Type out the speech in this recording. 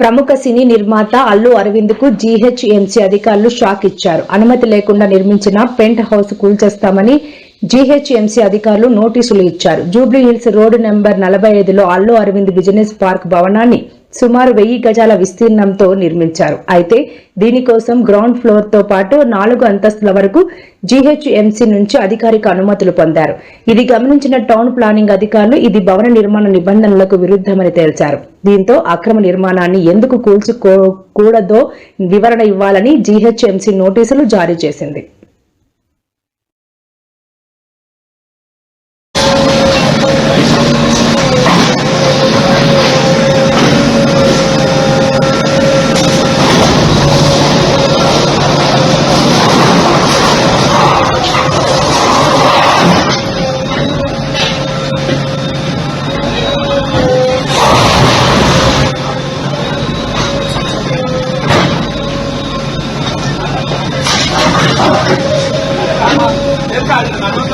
ప్రముఖ సినీ నిర్మాత అల్లు అరవింద్కు జీహెచ్ఎంసీ అధికారులు షాక్ ఇచ్చారు. అనుమతి లేకుండా నిర్మించిన పెంట్ హౌస్ కూల్చేస్తామని జీహెచ్ఎంసీ అధికారులు నోటీసులు ఇచ్చారు. జూబ్లీ హిల్స్ రోడ్డు నెంబర్ నలభై ఐదులో అల్లు అరవింద్ బిజినెస్ పార్క్ భవనాన్ని సుమారు వెయ్యి గజాల విస్తీర్ణంతో నిర్మించారు. అయితే దీనికోసం గ్రౌండ్ ఫ్లోర్తో పాటు నాలుగు అంతస్తుల వరకు జీహెచ్ఎంసీ నుంచి అధికారిక అనుమతులు పొందారు. ఇది గమనించిన టౌన్ ప్లానింగ్ అధికారులు ఇది భవన నిర్మాణ నిబంధనలకు విరుద్ధమని తేల్చారు. దీంతో అక్రమ నిర్మాణాన్ని ఎందుకు కూల్చుకోకూడదో వివరణ ఇవ్వాలని జీహెచ్ఎంసీ నోటీసులు జారీ చేసింది.